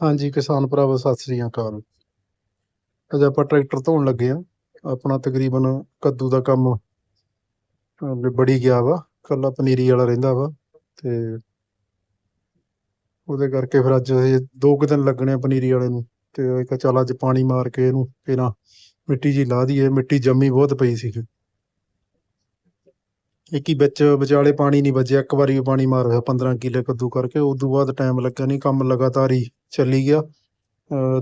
ਹਾਂਜੀ, ਕਿਸਾਨ ਭਰਾਵੋ, ਸਤਿ ਸ੍ਰੀ ਅਕਾਲ। ਅੱਜ ਆਪਾਂ ਟਰੈਕਟਰ ਧੋਣ ਲੱਗੇ ਆ। ਆਪਣਾ ਤਕਰੀਬਨ ਕੱਦੂ ਦਾ ਕੰਮ ਬੜੀ ਗਿਆ ਵਾ। ਕੱਲਾ ਪਨੀਰੀ ਵਾਲਾ ਰਹਿੰਦਾ ਵਾ ਤੇ ਉਹਦੇ ਕਰਕੇ ਫਿਰ ਅੱਜ ਇਹ ਦੋ ਕੁ ਦਿਨ ਲੱਗਣੇ ਆ ਪਨੀਰੀ ਵਾਲੇ ਨੂੰ ਤੇ ਇੱਕ ਚੱਲ ਅੱਜ ਪਾਣੀ ਮਾਰ ਕੇ ਇਹਨੂੰ ਇਹਨਾਂ ਮਿੱਟੀ ਜੀ ਲਾ ਦਈਏ। ਮਿੱਟੀ ਜੰਮੀ ਬਹੁਤ ਪਈ ਸੀ ਇੱਕ ਹੀ ਵਿੱਚ ਵਿਚਾਲੇ ਪਾਣੀ ਨਹੀਂ ਵੱਜਿਆ, ਇੱਕ ਵਾਰੀ ਵੀ ਪਾਣੀ ਮਾਰ ਹੋਇਆ 15 ਕਿੱਲੇ ਕੱਦੂ ਕਰਕੇ ਉਸ ਤੋਂ ਬਾਅਦ ਟਾਈਮ ਲੱਗਾ ਨਹੀਂ ਕੰਮ ਲਗਾਤਾਰ ਹੀ ਚੱਲੀ ਗਿਆ।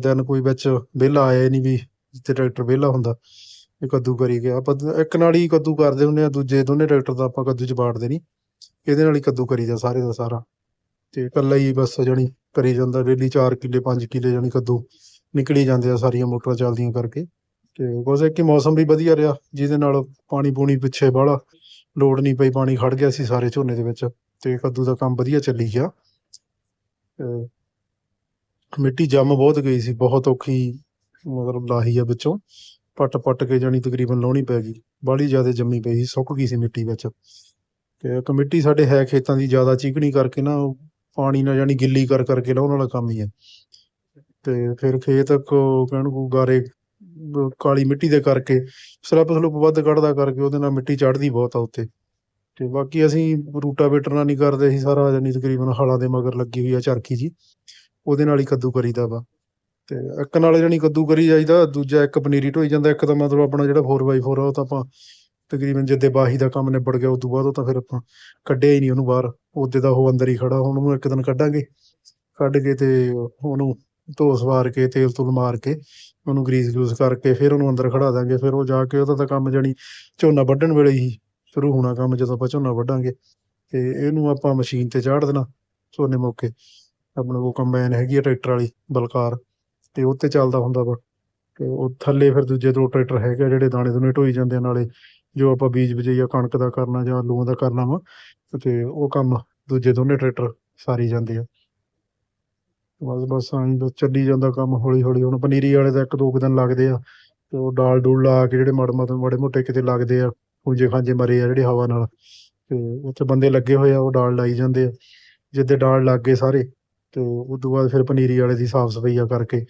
ਦਿਨ ਕੋਈ ਵਿੱਚ ਵਿਹਲਾ ਆਇਆ ਨਹੀਂ ਵੀ ਜਿੱਥੇ ਟਰੈਕਟਰ ਵਿਹਲਾ ਹੁੰਦਾ, ਇਹ ਕੱਦੂ ਕਰੀ ਗਿਆ। ਆਪਾਂ ਇੱਕ ਨਾਲ ਹੀ ਕੱਦੂ ਕਰਦੇ ਹੁੰਦੇ ਆ, ਦੂਜੇ ਦੋਨੇ ਟਰੈਕਟਰ ਦਾ ਆਪਾਂ ਕੱਦੂ ਚ ਬਾੜਦੇ ਨਹੀਂ ਇਹਦੇ ਨਾਲ ਹੀ ਕੱਦੂ ਕਰੀਦਾ ਸਾਰੇ ਦਾ ਸਾਰਾ। ਤੇ ਇਕੱਲਾ ਹੀ ਬਸ ਜਣੀ ਕਰੀ ਜਾਂਦਾ, ਡੇਲੀ 4 ਕਿੱਲੇ 5 ਕਿੱਲੇ ਜਣੀ ਕੱਦੂ। ਨਿਕਲੀ ਜਾਂਦੇ ਆ ਸਾਰੀਆਂ ਮੋਟਰਾਂ ਚੱਲਦੀਆਂ ਕਰਕੇ। ਤੇ ਕੁਝ ਕਿ ਮੌਸਮ ਵੀ ਵਧੀਆ ਰਿਹਾ, ਜਿਹਦੇ ਨਾਲ ਪਾਣੀ ਪੂਣੀ ਪਿੱਛੇ ਬਾਹਲਾ ਲੋੜ ਨਹੀਂ ਪਈ, ਪਾਣੀ ਖੜ ਗਿਆ ਸੀ ਸਾਰੇ ਝੋਨੇ ਦੇ ਵਿੱਚ ਤੇ ਕੱਦੂ ਦਾ ਕੰਮ ਵਧੀਆ ਚੱਲੀ ਗਿਆ। ਮਿੱਟੀ ਜੰਮ ਬਹੁਤ ਗਈ ਸੀ, ਬਹੁਤ ਔਖੀ ਮਤਲਬ ਲਾਹੀ ਆ ਵਿੱਚੋਂ। ਪੱਟ ਪੱਟ ਕੇ ਜਾਣੀ ਤਕਰੀਬਨ ਲਾਉਣੀ ਪੈ ਗਈ, ਬਾਹਲੀ ਜ਼ਿਆਦਾ ਜੰਮੀ ਪਈ ਸੀ, ਸੁੱਕ ਗਈ ਸੀ ਮਿੱਟੀ ਵਿੱਚ। ਤੇ ਇੱਕ ਮਿੱਟੀ ਸਾਡੇ ਹੈ ਖੇਤਾਂ ਦੀ ਜ਼ਿਆਦਾ ਚੀਕਣੀ ਕਰਕੇ ਨਾ ਪਾਣੀ ਨਾਲ ਜਾਣੀ ਗਿੱਲੀ ਕਰ ਕਰਕੇ ਲਾਉਣ ਵਾਲਾ ਕੰਮ ਹੀ ਹੈ ਤੇ ਫਿਰ ਖੇਤ ਕੋ ਕਹਿਣ ਕੋ ਗਾਰੇ ਅਹ ਕਾਲੀ ਮਿੱਟੀ ਦੇ ਕਰਕੇ ਸਲੱਪ ਸਲੁਪ ਵੱਧ ਕੱਢਦਾ ਕਰਕੇ ਉਹਦੇ ਨਾਲ ਮਿੱਟੀ ਚੜਦੀ ਬਹੁਤ ਆ ਉੱਤੇ ਤੇ ਬਾਕੀ ਅਸੀਂ ਰੂਟਾਵੇਟਰ ਨਾਲ ਨਹੀਂ ਕਰਦੇ ਅਸੀਂ ਸਾਰਾ ਜਾਣੀ ਤਕਰੀਬਨ ਹਲਾਂ ਦੇ ਮਗਰ ਲੱਗੀ ਹੋਈ ਆ ਚਰਖੀ ਜੀ। ਉਹਦੇ ਨਾਲ ਹੀ ਕੱਦੂ ਕਰੀਦਾ ਵਾ। ਤੇ ਇੱਕ ਨਾਲ ਜਾਣੀ ਕੱਦੂ ਕਰੀ ਜਾਈਦਾ, ਦੂਜਾ ਇੱਕ ਪਨੀਰੀ ਢੋਈ ਜਾਂਦਾ, ਇੱਕ ਤਾਂ ਮਤਲਬ ਆਪਣਾ ਜਿਹੜਾ 4x4 ਆ, ਉਹ ਤਾਂ ਆਪਾਂ ਤਕਰੀਬਨ ਜਿੱਦੇ ਬਾਹੀ ਦਾ ਕੰਮ ਨਿਬੜ ਗਿਆ ਉਸ ਬਾਅਦ ਉਹ ਤਾਂ ਫਿਰ ਆਪਾਂ ਕੱਢਿਆ ਹੀ ਨਹੀਂ ਉਹਨੂੰ ਬਾਹਰ। ਉਹਦੇ ਦਾ ਉਹ ਅੰਦਰ ਹੀ ਖੜਾ, ਹੁਣ ਉਹਨੂੰ ਇੱਕ ਦਿਨ ਕੱਢਾਂਗੇ। ਕੱਢ ਕੇ ਤੇ ਉਹਨੂੰ ਧੋ ਸਵਾਰ ਕੇ, ਤੇਲ ਤੂਲ ਮਾਰ ਕੇ, ਉਹਨੂੰ ਗਰੀਸ ਗਰੂਸ ਕਰਕੇ ਫਿਰ ਉਹਨੂੰ ਅੰਦਰ ਖੜਾ ਦਾਂਗੇ ਫਿਰ ਉਹ ਜਾ ਕੇ ਉਹਦਾ ਤਾਂ ਕੰਮ ਜਾਣੀ ਝੋਨਾ ਵੱਢਣ ਵੇਲੇ ਹੀ ਸ਼ੁਰੂ ਹੋਣਾ ਕੰਮ, ਜਦੋਂ ਆਪਾਂ ਝੋਨਾ ਵੱਢਾਂਗੇ। ਤੇ ਇਹਨੂੰ ਆਪਾਂ ਮਸ਼ੀਨ ਤੇ ਚਾੜ ਦੇਣਾ ਝੋਨੇ ਮੌਕੇ। ਆਪਣੇ ਕੋਲ ਕੰਬਾਈਨ ਹੈਗੀ ਆ ਟਰੈਕਟਰ ਵਾਲੀ, ਬਲਕਾਰ। ਤੇ ਉਹ ਤੇ ਚੱਲਦਾ ਹੁੰਦਾ ਵਾ। ਤੇ ਉਹ ਥੱਲੇ ਫਿਰ ਦੂਜੇ ਦੋ ਟਰੈਕਟਰ ਹੈਗੇ ਆ ਜਿਹੜੇ ਦਾਣੇ ਦੂਣੇ ਢੋਈ ਜਾਂਦੇ ਆ, ਨਾਲੇ ਜੋ ਆਪਾਂ ਬੀਜ ਬਜਈਆ ਕਣਕ ਦਾ ਕਰਨਾ ਜਾਂ ਆਲੂਆਂ ਦਾ ਕਰਨਾ ਵਾ, ਤੇ ਉਹ ਕੰਮ ਦੂਜੇ ਦੋਨੇ ਟਰੈਕਟਰ ਸਾਰੀ ਜਾਂਦੇ ਆ। ਬਸ ਬਸ ਆਂ ਬਸ ਚੱਲੀ ਜਾਂਦਾ ਕੰਮ ਹੌਲੀ ਹੌਲੀ ਹੁਣ ਪਨੀਰੀ ਵਾਲੇ ਦਾ ਇੱਕ ਦੋ ਕੁ ਦਿਨ ਲੱਗਦੇ ਆ ਤੇ ਉਹ ਡਾਲ ਡੂਲ ਲਾ ਕੇ ਜਿਹੜੇ ਮਾੜੇ ਮਾੜੇ ਮਾੜੇ ਮੋਟੇ ਕਿਤੇ ਲੱਗਦੇ ਆ ਖੂੰਜੇ ਖਾਂਜੇ ਮਰੇ ਆ ਜਿਹੜੇ ਹਵਾ ਨਾਲ। ਤੇ ਉੱਥੇ ਬੰਦੇ ਲੱਗੇ ਹੋਏ ਆ, ਉਹ ਡਾਲ ਲਾਈ ਜਾਂਦੇ ਆ। ਜਿੱਦੇ ਡਾਲ ਲੱਗ ਗਏ ਸਾਰੇ, ਤੇ ਉਸ ਤੋਂ ਬਾਅਦ ਫਿਰ ਪਨੀਰੀ ਵਾਲੇ ਦੀ ਸਾਫ਼ ਸਫਾਈਆ ਕਰਕੇ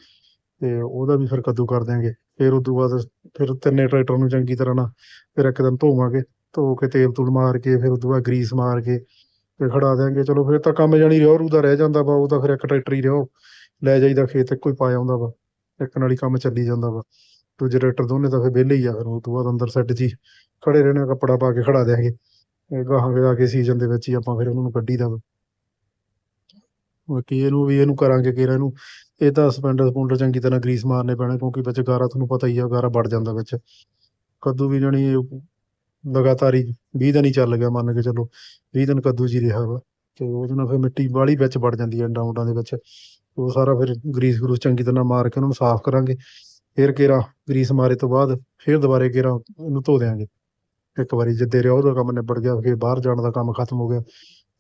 ਤੇ ਉਹਦਾ ਵੀ ਫਿਰ ਕੱਦੂ ਕਰ ਦਿਆਂਗੇ। ਫਿਰ ਉਸ ਤੋਂ ਬਾਅਦ ਫਿਰ ਤਿੰਨੇ ਟਰੈਕਟਰ ਨੂੰ ਚੰਗੀ ਤਰ੍ਹਾਂ ਨਾਲ ਫਿਰ ਇੱਕ ਦਿਨ ਧੋਵਾਂਗੇ, ਧੋ ਕੇ ਤੇਲ ਤੂਲ ਮਾਰ ਕੇ, ਫਿਰ ਉਸ ਤੋਂ ਬਾਅਦ ਗਰੀਸ ਮਾਰ ਕੇ ਤੇ ਖੜਾ ਦਿਆਂਗੇ। ਚਲੋ ਫਿਰ ਤਾਂ ਕੰਮ ਜਾਣੀ ਰਿਓ ਰੂ ਦਾ ਰਹਿ ਜਾਂਦਾ ਵਾ, ਉਹ ਤਾਂ ਫਿਰ ਇੱਕ ਟਰੈਕਟਰ ਹੀ ਰਿਓ। ਲੈ ਜਾਈਦਾ ਖੇਤ, ਇੱਕੋ ਪਾ ਆਉਂਦਾ ਵਾ। ਇੱਕ ਨਾਲ ਹੀ ਕੰਮ ਚੱਲੀ ਜਾਂਦਾ ਵਾ। ਦੂਜੇ ਟਰੈਕਟਰ ਦੋਨੇ ਤਾਂ ਫਿਰ ਵਿਹਲੇ ਹੀ ਆ ਫਿਰ ਉਸ ਤੋਂ ਬਾਅਦ ਅੰਦਰ ਸੈੱਟ 'ਚ ਖੜੇ ਰਹਿਣਾ, ਕੱਪੜਾ ਪਾ ਕੇ ਖੜਾ ਦਿਆਂਗੇ। ਇਹ ਗਾਹਾਂ ਜਾ ਕੇ ਸੀਜ਼ਨ ਦੇ ਵਿੱਚ ਹੀ ਆਪਾਂ ਫਿਰ ਉਹਨਾਂ ਨੂੰ ਕੱਢੀ ਦਾ ਵਾ। ਬਾਕੀ ਇਹਨੂੰ ਵੀ ਇਹਨੂੰ ਕਰਾਂਗੇ ਕਿ ਇਹਨੂੰ। ਇਹ ਤਾਂ ਸਪੈਂਡਰ ਸਪੂੰਡਰ ਚੰਗੀ ਤਰ੍ਹਾਂ ਗਰੀਸ ਮਾਰਨੇ ਪੈਣੇ, ਕਿਉਂਕਿ ਵਿੱਚ ਗਾਰਾ ਤੁਹਾਨੂੰ ਪਤਾ ਹੀ ਆ, ਗਾਰਾ ਵੜ ਜਾਂਦਾ ਵਿੱਚ। ਕਦੋਂ ਵੀ ਜਾਣੀ ਲਗਾਤਾਰ ਹੀ 20 ਦਿਨ ਹੀ ਚੱਲ ਗਿਆ ਮੰਨ ਕੇ ਚੱਲੋ 20 ਦਿਨ ਕੱਦੂ ਜੀ ਰਿਹਾ ਵਾ, ਤੇ ਉਹਦੇ ਨਾਲ ਫਿਰ ਮਿੱਟੀ ਬਾਹਲੀ ਵਿੱਚ ਵੜ ਜਾਂਦੀ ਹੈ ਅੰਡਾਂ ਦੇ ਵਿੱਚ ਉਹ ਸਾਰਾ ਫਿਰ ਗਰੀਸ ਗਰੂਸ ਚੰਗੀ ਤਰ੍ਹਾਂ ਮਾਰ ਕੇ ਉਹਨੂੰ ਸਾਫ਼ ਕਰਾਂਗੇ, ਫਿਰ ਕੇਰਾ ਗਰੀਸ ਮਾਰੇ ਤੋਂ ਬਾਅਦ ਫਿਰ ਦੁਬਾਰੇ ਕੇਰਾ ਉਹਨੂੰ ਧੋ ਦਿਆਂਗੇ। ਇੱਕ ਵਾਰੀ ਜਿੱਦੇ ਰਿਹਾ ਉਹਦਾ ਕੰਮ ਨਿਬੜ ਗਿਆ, ਫਿਰ ਬਾਹਰ ਜਾਣ ਦਾ ਕੰਮ ਖਤਮ ਹੋ ਗਿਆ,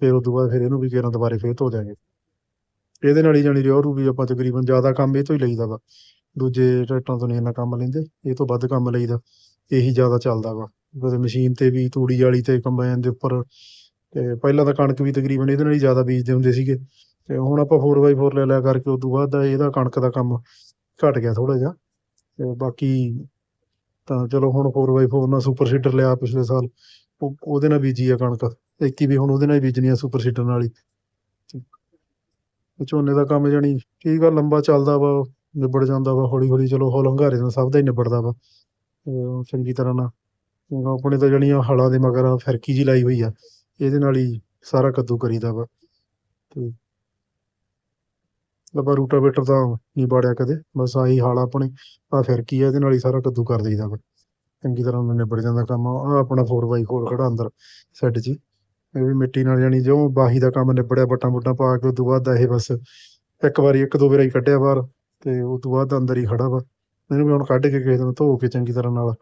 ਫਿਰ ਉਸ ਤੋਂ ਬਾਅਦ ਫਿਰ ਇਹਨੂੰ ਵੀ ਕੇਰਾ ਦੁਬਾਰੇ ਫਿਰ ਧੋ ਦਿਆਂਗੇ। ਇਹਦੇ ਨਾਲ ਹੀ ਜਾਣੀ ਰਿਓ ਰੂ ਵੀ ਆਪਾਂ ਤਕਰੀਬਨ ਜ਼ਿਆਦਾ ਕੰਮ ਇਹ ਤੋਂ ਹੀ ਲਈਦਾ ਵਾ, ਦੂਜੇ ਟਰੈਕਟਰਾਂ ਤੋਂ ਨਹੀਂ ਇੰਨਾ ਕੰਮ ਲੈਂਦੇ, ਇਹ ਤੋਂ ਵੱਧ ਕੰਮ ਲਈਦਾ, ਇਹੀ ਜ਼ਿਆਦਾ ਚੱਲਦਾ ਵਾ। ਮਸ਼ੀਨ ਤੇ ਵੀ ਤੂੜੀ ਵਾਲੀ ਤੇ ਕੰਬਾਈਨ ਦੇ ਉੱਪਰ ਤੇ ਪਹਿਲਾਂ ਤਾਂ ਕਣਕ ਵੀ ਤਕਰੀਬਨ ਇਹਦੇ ਨਾਲ ਹੀ ਜ਼ਿਆਦਾ ਬੀਜਦੇ ਹੁੰਦੇ ਸੀਗੇ ਤੇ ਹੁਣ ਆਪਾਂ 4x4 ਲੈ ਲਿਆ ਕਰਕੇ ਉਸ ਤੋਂ ਬਾਅਦ ਦਾ ਇਹਦਾ ਕਣਕ ਦਾ ਕੰਮ ਘਟ ਗਿਆ ਥੋੜਾ ਜਿਹਾ ਤੇ ਬਾਕੀ ਤਾਂ ਚਲੋ ਹੁਣ 4x4 ਨਾਲ ਸੁਪਰ ਸੀਡਰ ਲਿਆ ਪਿਛਲੇ ਸਾਲ ਉਹਦੇ ਨਾਲ ਬੀਜੀ ਆ ਕਣਕ, ਇੱਕੀ ਵੀ ਹੁਣ ਉਹਦੇ ਨਾਲ ਹੀ ਬੀਜਣੀ ਆ ਸੁਪਰ ਸੀਡਰ ਨਾਲ ਹੀ। ਝੋਨੇ ਦਾ ਕੰਮ ਜਾਣੀ ਠੀਕ ਆ, ਲੰਬਾ ਚੱਲਦਾ ਵਾ, ਨਿਬੜ ਜਾਂਦਾ ਵਾ ਹੌਲੀ ਹੌਲੀ ਚਲੋ ਹੋ ਹੰਗਾਰੇ ਨਾਲ ਸਭ ਦਾ ਹੀ ਨਿਬੜਦਾ ਵਾ। ਤੇ ਚੰਗੀ ਤਰ੍ਹਾਂ ਨਾਲ ਆਪਣੇ ਤਾਂ ਜਿਹੜੀਆਂ ਹਲਾਂ ਦੇ ਮਗਰ ਆ, ਫਿਰਕੀ ਜੀ ਲਾਈ ਹੋਈ ਆ, ਇਹਦੇ ਨਾਲ ਹੀ ਸਾਰਾ ਕੱਦੂ ਕਰੀਦਾ ਵਾ। ਤੇ ਲੱਭਾ ਰੂਟਾਵੇਟਰ ਤਾਂ ਨਹੀਂ ਬਾੜਿਆ ਕਦੇ, ਬਸ ਆਹੀ ਹਾਲ ਆਪਣੇ ਆ ਫਿਰਕੀ ਆ, ਇਹਦੇ ਨਾਲ ਹੀ ਸਾਰਾ ਕੱਦੂ ਕਰ ਦਈਦਾ ਵਾ। ਚੰਗੀ ਤਰ੍ਹਾਂ ਨਾਲ ਨਿਬੜ ਜਾਂਦਾ ਕੰਮ ਆ ਆਪਣਾ 4x4 ਖੜਾ ਅੰਦਰ ਸੈੱਟ 'ਚ ਇਹ ਵੀ ਮਿੱਟੀ ਨਾਲ ਜਾਣੀ ਜਿਉਂ ਬਾਹੀ ਦਾ ਕੰਮ ਨਿਬੜਿਆ ਬੱਟਾਂ ਬੁੱਟਾਂ ਪਾ ਕੇ ਉਸ ਬਾਅਦ ਇਹ ਬਸ ਇੱਕ ਵਾਰੀ ਇੱਕ ਦੋ ਵਾਰੀ ਕੱਢਿਆ ਬਾਹਰ, ਤੇ ਉਸ ਬਾਅਦ ਅੰਦਰ ਹੀ ਖੜਾ ਵਾ। ਇਹਨੂੰ ਵੀ ਹੁਣ ਕੱਢ ਕੇ ਕਿਸੇ ਦਿਨ ਧੋ ਕੇ ਚੰਗੀ ਤਰ੍ਹਾਂ ਨਾਲ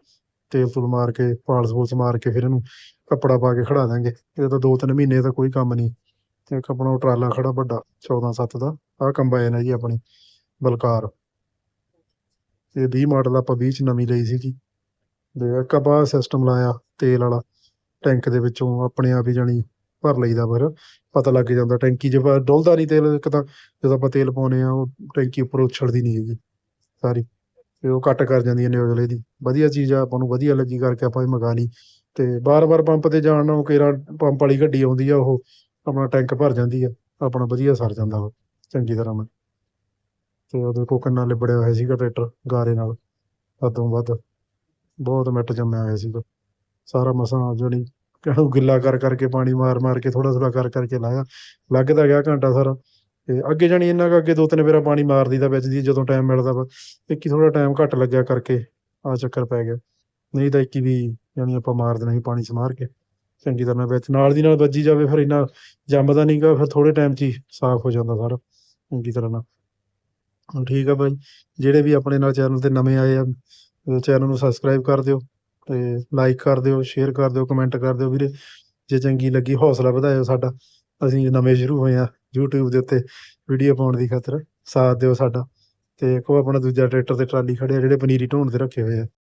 ਤੇਲ ਤੂਲ ਮਾਰ ਕੇ ਪਾਲਸ ਪੂਲਸ ਮਾਰ ਕੇ ਫਿਰ ਇਹਨੂੰ ਕੱਪੜਾ ਪਾ ਕੇ ਖੜਾ ਦਾਂਗੇ ਇਹ ਤਾਂ ਦੋ ਤਿੰਨ ਮਹੀਨੇ ਦਾ ਕੋਈ ਕੰਮ ਨਹੀਂ। ਤੇ ਇੱਕ ਆਪਣਾ ਟਰਾਲਾ ਖੜਾ ਵੱਡਾ 14 7 ਦਾ। ਆਹ ਕੰਬਾਈਨ ਹੈ ਜੀ ਆਪਣੀ, ਬਲਕਾਰ। ਇਹ 20 ਮਾਡਲ ਆਪਾਂ 20 ਚ ਨਵੀਂ ਲਈ ਸੀਗੀ। ਤੇ ਇੱਕ ਆਪਾਂ ਸਿਸਟਮ ਲਾਇਆ, ਤੇਲ ਵਾਲਾ। ਟੈਂਕ ਦੇ ਵਿੱਚੋਂ ਆਪਣੇ ਆਪ ਹੀ ਜਾਣੀ ਭਰ ਲਈਦਾ ਫਿਰ। ਪਤਾ ਲੱਗ ਜਾਂਦਾ ਟੈਂਕੀ ਜੇ ਪ ਡੁੱਲਦਾ ਨਹੀਂ ਤੇਲ ਇੱਕ ਤਾਂ। ਜਦੋਂ ਆਪਾਂ ਤੇਲ ਪਾਉਂਦੇ ਆ ਉਹ ਟੈਂਕੀ ਉੱਪਰ ਉਛਲਦੀ ਨਹੀਂ ਹੈਗੀ। ਸਾਰੀ। ਤੇ ਉਹ ਕੱਟ ਕਰ ਜਾਂਦੀ ਹੈ ਨਿਊਜ਼ਲੇ ਦੀ। ਵਧੀਆ ਚੀਜ਼ ਆ, ਆਪਾਂ ਨੂੰ ਵਧੀਆ ਲੱਗੀ ਕਰਕੇ ਆਪਾਂ ਵੀ ਮੰਗਾ ਲਈ। ਤੇ ਬਾਰ-ਬਾਰ ਪੰਪ ਤੇ ਜਾਣ ਨਾਲੋਂ ਕੇਰਾਂ ਪੰਪ ਵਾਲੀ ਗੱਡੀ ਆਉਂਦੀ ਆ, ਉਹ ਆਪਣਾ ਟੈਂਕ ਭਰ ਜਾਂਦੀ ਆ, ਆਪਣਾ ਵਧੀਆ ਸਰ ਜਾਂਦਾ ਵਾ ਚੰਗੀ ਤਰ੍ਹਾਂ ਨਾਲ। ਤੇ ਉਹਦੇ ਕੋਲ ਕਿੰਨਾ ਲਿਬੜਿਆ ਹੋਇਆ ਸੀਗਾ ਟਰੈਕਟਰ ਗਾਰੇ ਨਾਲ, ਹੱਦੋਂ ਵੱਧ। ਬਹੁਤ ਮਿੱਟ ਜੰਮਿਆ ਹੋਇਆ ਸੀਗਾ। ਸਾਰਾ ਮਸਾਂ ਜਿਹੜੀ ਕਿਹਨੂੰ ਗਿੱਲਾ ਕਰ ਕਰਕੇ ਪਾਣੀ ਮਾਰ ਮਾਰ ਕੇ ਥੋੜਾ ਥੋੜਾ ਕਰ ਕਰਕੇ ਲਾਇਆ ਲੱਗਦਾ ਗਿਆ ਘੰਟਾ ਸਾਰਾ। ਤੇ ਅੱਗੇ ਜਾਣੀ ਇੰਨਾ ਕੁ ਅੱਗੇ ਦੋ ਤਿੰਨ ਵਾਰਾ ਪਾਣੀ ਮਾਰ ਦਈਦਾ ਵਿੱਚ ਦੀ ਜਦੋਂ ਟਾਈਮ ਮਿਲਦਾ ਵਾ। ਇੱਕੀ ਥੋੜਾ ਟਾਈਮ ਘੱਟ ਲੱਗਿਆ ਕਰਕੇ ਆ ਚੱਕਰ ਪੈ ਗਿਆ। ਨਹੀਂ ਤਾਂ ਇੱਕੀ ਵੀ ਜਾਣੀ ਆਪਾਂ ਮਾਰ ਦੇਣਾ ਸੀ ਪਾਣੀ ਸਮਾਰ ਕੇ। ਚੰਗੀ ਤਰ੍ਹਾਂ ਵਿੱਚ ਨਾਲ ਦੀ ਨਾਲ ਵੱਜੀ ਜਾਵੇ ਫਿਰ ਇੰਨਾ ਜੰਮਦਾ ਨਹੀਂਗਾ ਫਿਰ ਥੋੜੇ ਟਾਈਮ 'ਚ ਹੀ ਸਾਫ਼ ਹੋ ਜਾਂਦਾ ਸਾਰਾ। ਚੰਗੀ ਤਰ੍ਹਾਂ ਨਾਲ। ਠੀਕ ਆ ਬਾਈ, ਜਿਹੜੇ ਵੀ ਆਪਣੇ ਨਾਲ ਚੈਨਲ ਤੇ ਨਵੇਂ ਆਏ ਆ ਚੈਨਲ ਨੂੰ ਸਬਸਕ੍ਰਾਈਬ ਕਰ ਦਿਓ ਤੇ ਲਾਈਕ ਕਰ ਦਿਓ ਸ਼ੇਅਰ ਕਰ ਦਿਓ ਕਮੈਂਟ ਕਰ ਦਿਓ ਵੀਰੇ। ਜੇ ਚੰਗੀ ਲੱਗੀ, ਹੌਸਲਾ ਵਧਾਇਓ ਸਾਡਾ। ਅਸੀਂ ਨਵੇਂ ਸ਼ੁਰੂ ਹੋਏ ਆ। YouTube ਦੇ ਉੱਤੇ ਵੀਡੀਓ ਪਾਉਣ ਦੀ ਖਾਤਰ ਸਾਥ ਦਿਓ ਸਾਡਾ ਤੇ ਕੋ ਆਪਣਾ ਦੂਜਾ ਟਰੈਕਟਰ ਤੇ ਟਰਾਲੀ ਖੜੇ ਆ ਜਿਹੜੇ ਪਨੀਰੀ ਢੋਣ ਤੇ ਰੱਖੇ ਹੋਏ ਆ।